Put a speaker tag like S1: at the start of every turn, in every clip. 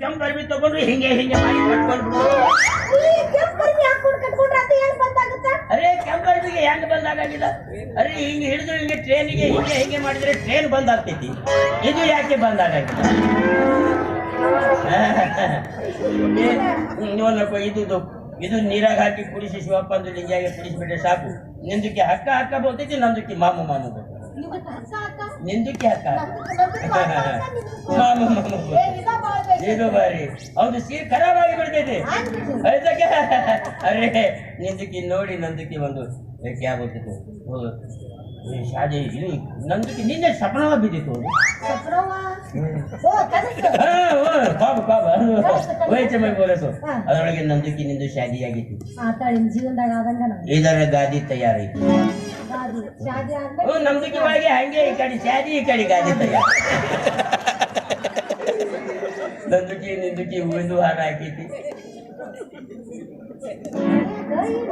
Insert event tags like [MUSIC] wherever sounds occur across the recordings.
S1: ಕೆಂಪು ಅರ್ಬಿ ತಗೊಂಡು ಹಿಂಗೆ ಹಿಂಗೆ ಮಾಡಿ
S2: ಕಟ್ಕೊಂಡ್ರೆ.
S1: ಅರೆ ಕೆಂಪು ಅರ್ಬಿಗೆ ಹೆಂಗ್ ಬಂದಾಗಿಲ್ಲ ಅರೆ ಹಿಂಗೆ ಹಿಡಿದು ಹಿಂಗೆ ಟ್ರೈನಿಗೆ ಹಿಂಗೆ ಹಿಂಗೆ ಮಾಡಿದ್ರೆ ಟ್ರೈನ್ ಬಂದ್ ಆಗ್ತೈತಿ ಇದು ಯಾಕೆ ಬಂದಾಗಿಲ್ಲ ಇದು- ಇದು ನೀರಾಗ ಹಾಕಿ ಕುಡಿಸಿ ಶಿವಪ್ಪ ಅಂದ್ರೆ ಲಿಂಗಿಯಾಗಿ ಕುಡಿಸಿಬಿಟ್ರೆ ಸಾಕು. ನಿಂದಕ್ಕೆ ಹಕ್ಕ ಹಕ್ಕ ಬರ್ತೈತಿ ನಂದಕ್ಕೆ ಮಾಮು ಮಾಮು ನಿಂದಕ್ಕೆ
S2: ಹಾಕ, ಇದ
S1: ಬಾರಿ. ಹೌದು ಸೀರೆ ಖರಾಬ್ ಆಗಿ ಬಿಡ್ತೈತಿ. ಅದಕ್ಕೆ ಅರೆ ನಿಂದಕ್ಕೆ ನೋಡಿ ನಂದಕ್ಕೆ ಒಂದು ಕ್ಯಾಬ್ ಈ ಶಾದಿ ನಂದಕ್ಕೆ ನಿನ್ನೆ ಸಪನವ ಬಿದ್ದಿತ್ತು. ಪಾಪ ಪಾಪ. ವಯಸ್ಸು ಮೈ ಬೋಲಸು ಅದರೊಳಗೆ ನಂದಕ್ಕೆ ನಿಂದು ಶಾದಿ ಆಗಿತ್ತು ಇದರ ಗಾದಿ ತಯಾರೈತಿ
S2: ಶಾದಿ ಶಾದಿ ಆದ್ಮೇಲೆ
S1: ಹ್ಞೂ ನಮ್ದಕ್ಕೆ ಒಳಗೆ ಹಂಗೆ ಈ ಕಡೆ ಶಾದಿ ಈ ಕಡೆ ಗಾದಿ ತಯಾರ ನಂದಕ್ಕೆ ನಿಂದಕ್ಕೆ ಹೂವಿಂದು ಹಾರ ಹಾಕೈತಿ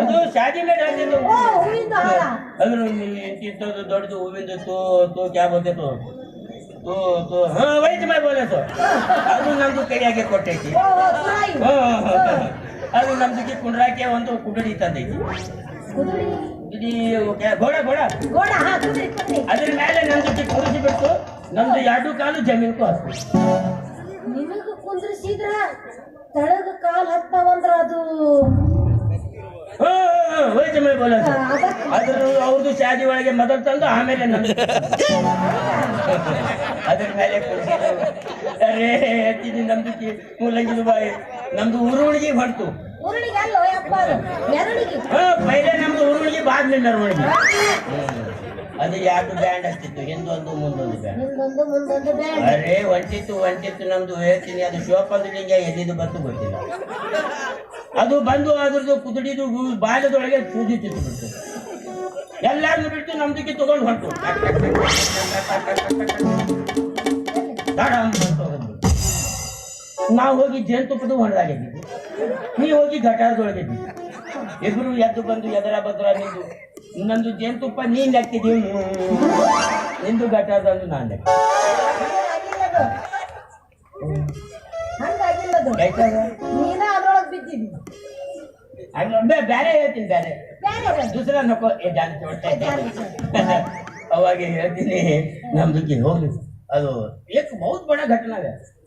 S1: ಅದು ಶಾದಿ ಮೇಲೆ ಹಾಕಿದ್ದು
S2: ಓ ಹೂವಿಂದ ಹಾರ
S1: ಅದ್ರ ಇಂತಿಂತದ್ದು ದೊಡ್ಡದು ಹೂವಿಂದು ತೋ ತೋ ಕ್ಯಾ ಬೋತೆ ತೋ ತೋ ತೋ ಹಾ ವೈಟ್ ಮೈ ಬೋಲೆ ತೋ ಅದು ನಮ್ದು ಕೈಯಾಗೆ ಕೊಟ್ಟೈತಿ
S2: ಓ ಓ, ತುರಾಯಿ.
S1: ಹಾ, ಹಾ, ಹಾ. ಅದು ನಮ್ದಕ್ಕೆ ಕುಂಡ್ರಾಕೆ ಒಂದು ಕುಡಡಿ ತಂದೈತಿ
S2: ಕುದುರಿ
S1: ಇಡೀ ಗೋಡ ಗೋಡ
S2: ಗೋಡ ಹಾ ಕುದುರಿ ಕುದುರಿ.
S1: ಅದ್ರ ಮೇಲೆ ನಂದು ಕುಡಿಸಿ ಬಿಟ್ಟು ನಮ್ದು ಎರಡು ಕಾಲು ಜಮೀನ್ಕು ಹಸ್ತು.
S2: ನಿಮಗ ಕುಂದ್ರಿಸಿದ್ರ ತಳಗ ಕಾಲ್ ಹತ್ತಾವಂದ್ರ ಅದು
S1: ಹೋಯ್ತು ಬೋಲೆ. ಅದ್ರ ಅವ್ರದ್ದು ಶಾದಿ ಒಳಗೆ ಮೊದಲು ತಂದು ಆಮೇಲೆ ಅದ್ರ ಮೇಲೆ ಅರೇ ಹೇಳ್ತೀನಿ ನಮ್ದು ಮೂಲಂಗಿದು ಬಾಯಿ. ನಮ್ದು ಉರುಳಿಗೆ ಹೊರತು
S2: ಉರುಳಿಗೆ ಅಲ್ಲೋ ಯಪ್ಪ ಅದು. ಮೆರಳಿಗೆ
S1: ಪೈಲೆ ನಮ್ದು ಉರುಳಿಗೆ ಬಾದ್ಮೆ ಮೆರವಣಿಗೆ ಅದು ಬ್ಯಾಂಡ್ ಹಚ್ಚಿತ್ತು ಹಿಂದೊಂದು ಮುಂದೊಂದು ಬ್ಯಾಂಡ್.
S2: ನಿಮ್ದೊಂದು ಮುಂದೊಂದು ಬ್ಯಾಂಡ್.
S1: ಅರೇ ಒಂಟಿತ್ತು ಒಂಟಿತ್ತು ನಮ್ದು ಹೇಳ್ತೀನಿ. ಅದು ಶಿವಪಂದು ಲಿಂಗ ಎಲ್ಲಿದು ಬಂತು ಗೊತ್ತಿಲ್ಲ. ಅದು ಬಂದು ಅದ್ರದ್ದು ಕುದುಡಿದು ಬಾಲ್ಯದೊಳಗೆ ಬಾಲದೊಳಗೆ ಸೂಜಿ ತಿಂದು ಬಿಡ್ತು ಎಲ್ಲಾರನ್ನು ಬಿಟ್ಟು ನಮ್ದಕ್ಕೆ ತಗೊಂಡು ಹೊಂಟು. ನಾವು ಹೋಗಿ ಜೇನುತುಪ್ಪದ ಹೊಣದಾಗಿದ್ವಿ ನೀ ಹೋಗಿ ಗಟಾರದೊಳಗೆ ಎದುರು ಎದ್ದು ಬಂದು ಎದರ ಬದ್ರ ನಿಂದು. ನಂದು ಜೇನುತುಪ್ಪ ನೀನ್ ಹಾಕಿದೀವಿ ನಿಂದು ಗಟಾರದಂದು ನಾನು ಲೆಕ್ಕ
S2: ಹಂಗಾಗಿಲ್ಲದು.
S1: ಯಾಕಂದ್ರೆ
S2: ನೀನ ಅದ್ರೊಳಗ್ ಬಿದ್ದಿದ್ದಿ.
S1: ಹಂಗ ಬೇ- ಬ್ಯಾರೆ ಹೇಳ್ತೀನಿ ಬ್ಯಾರೆ. ದೂಸರ ನಕೋ. ಅವಾಗ ಹೇಳ್ತೀನಿ ನಮ್ದು ಹೋಗ್ಲಿ. ಅದು ಏಕ್ ಬಹುತ್ ಬಡ ಘಟನಾ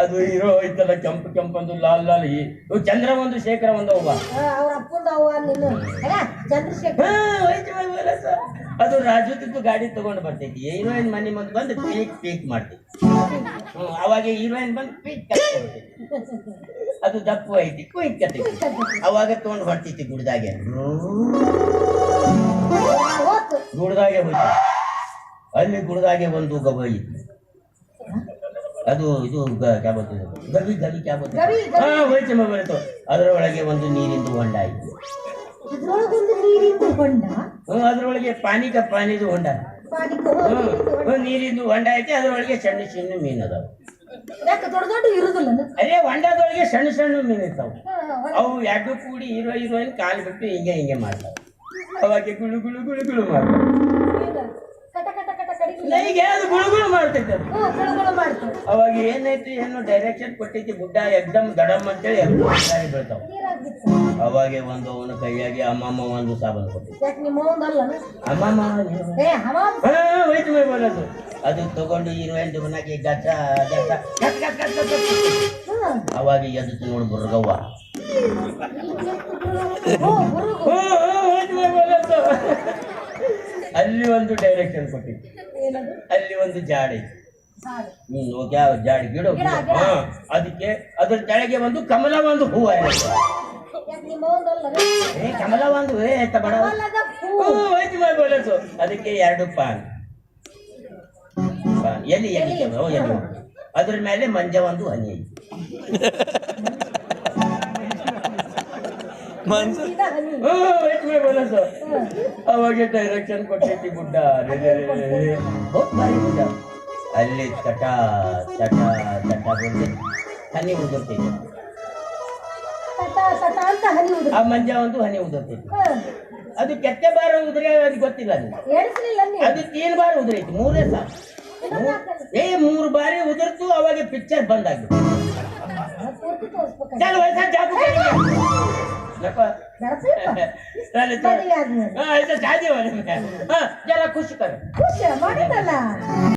S1: ಅದು ಹೀರೋ ಐತಲ್ಲ ಕೆಂಪು ಕೆಂಪಂದು ಲಾಲ್ ಲಾಲ್ ಈ ಇವು ಚಂದ್ರ ಒಂದು ಶೇಖರ ಒಂದು
S2: ಆ, ಅವ್ರ ಅಪ್ಪಂದ ಅವ್ವ ನೀನು ಚಂದ್ರಶೇಖರ್.
S1: ಅದು ರಾಜು ತಿದ್ದು ಗಾಡಿ ತಗೊಂಡು ಬರ್ತೈತಿ. ಹೀರೋಯಿನ್ ಮನೆ ಮುಂದೆ ಬಂದು ಪೀಕ್ ಪೀಕ್ ಮಾಡ್ತೈತಿ. ಅವಾಗ ಹೀರೋಯಿನ್ ಬಂದು ಪೀಕ್ ಅದು ದಪ್ಪು ಐತಿ ಕತ್ತಿ ಅವಾಗ ತಗೊಂಡು ಹೊರ್ತೈತಿ ಗುಡ್ದಾಗೆ. ಗುಡ್ದಾಗೆ ಹೋಯ್ತು. ಅಲ್ಲಿ ಗುಡ್ದಾಗೆ ಒಂದು ಗವಾಯಿತು ಇತ್ತು. ಅದು ಇದು ಕ್ಯಾ ಬೋಲ್ತೆ? ಗವಿ ಗವಿ ಕ್ಯಾ ಬೋಲ್ತೆ ಹಾ ಹೋಯ್ತು ಮಗ ಬರುತ್ತೋ ಅದರೊಳಗೆ ಒಂದು ನೀರಿಂದು ಹೊಂಡ ಆಯ್ತು.
S2: ಅದ್ರೊಳಗೊಂದು ನೀರಿಂದು ಹೊಂಡ?
S1: ಹ್ಮ್ ಅದ್ರೊಳಗೆ ಪಾನಿಕ ಪಾನಿದು ಹೊಂಡ. ನೀರಿಂದು ಹೊಂಡ ಐತಿ ಅದರೊಳಗೆ ಸಣ್ಣ ಸಣ್ಣ ಮೀನು ಅದಾವ
S2: ಯಾಕೆ ದೊಡ್ಡ ದೊಡ್ಡ ಇರುದಿಲ್ಲ
S1: ಅದೇ? ಹೊಂಡದೊಳಗೆ ಸಣ್ಣ ಸಣ್ಣ ಮೀನು ಇರ್ತಾವ. ಅವು ಎರಡು ಕೂಡಿ ಇರೋ ಇರೋ ಕಾಲು ಬಿಟ್ಟು ಹಿಂಗೆ ಹಿಂಗೆ ಮಾಡ್ತಾವೆ. ಅವಾಗೆ ಗುಳು ಗುಳು ಗುಳು ಗುಳು ಮಾಡ್ತಾವ. ಅದು
S2: ಗುಳುಗುಳು
S1: ಅವಾಗ ಏನೈತಿ ಏನು ಡೈರೆಕ್ಷನ್ ಕೊಟ್ಟೈತಿ ಗುಡ್ಡ ಎಕ್ದಮ್ ಗಡಮ್ ಅಂತೇಳಿ ಎರಡು ಗಾಳಿ ಬೀಳ್ತಾವ ಅವಾಗ ಒಂದು ಅವನ ಕೈಯಾಗಿ ಅಮ್ಮಮ್ಮ ಒಂದು ಸಾಬನ್ ಬರೋದು. ಅದು ತಗೊಂಡು ಹೀರೋಯಿನ್ ದುಮನಾಗಿ ಗಚ್ಚ ಗಚ್ಚ ಗಚ್ ಗಚ್ ಗಚ್ ಗಚ್ ಗಚ್. ಅವಾಗ ಎದ್ದು ನೋಡಿ ಬುರ್ಗವ್ವ. ಅಲ್ಲಿ ಒಂದು ಡೈರೆಕ್ಷನ್ ಕೊಟ್ಟಿತ್ತು ಅಲ್ಲಿ ಒಂದು ಜಾಡಿ ಹ್ಮ್ ಯಾವ ಜಾಡ್ ಗಿಡ. ಹಾ ಅದಕ್ಕೆ ಅದ್ರ ಕೆಳಗೆ ಒಂದು ಕಮಲ ಒಂದು ಹೂವ ಏ ಕಮಲ ಒಂದು ಏ ಬಡ ಅದಕ್ಕೆ ಎರಡು ಪಾನ್. ಎಲ್ಲಿ ಎಲ್ಲಿ? ಅದ್ರ ಮೇಲೆ ಮಂಜ ಒಂದು ಹನಿ ಐತಿ. [LAUGHS]
S2: ಹನಿ
S1: ಹೆಚ್ಚು ಮನಸ್ಸು. ಅವಾಗ ಡೈರೆಕ್ಷನ್ ಕೊಟ್ಟೈತಿ ಗುಡ್ಡ. ಗುಡ್ಡ. ಅಲ್ಲಿ ತಟ ತಟ ತಟ ಬಂದು ಹನಿ ಉದುರ್ತೈತಿ ಆ ಮಂಜ ಒಂದು ಹನಿ ಉದುರ್ತೈತಿ ಅದು ಕೆತ್ತೆ ಬಾರ ಉದುರಿ ಅದು ಗೊತ್ತಿಲ್ಲ ಅದು ತೀನ್ ಬಾರಿ ಉದುರೈತಿ ಮೂರೇ ಸಾಲ ಏ ಮೂರು ಬಾರಿ ಉದುರ್ತು ಅವಾಗ ಪಿಕ್ಚರ್ ಬಂದ್ [LAUGHS] त्याला खुश कर.
S2: खुश म्हणून त्याला.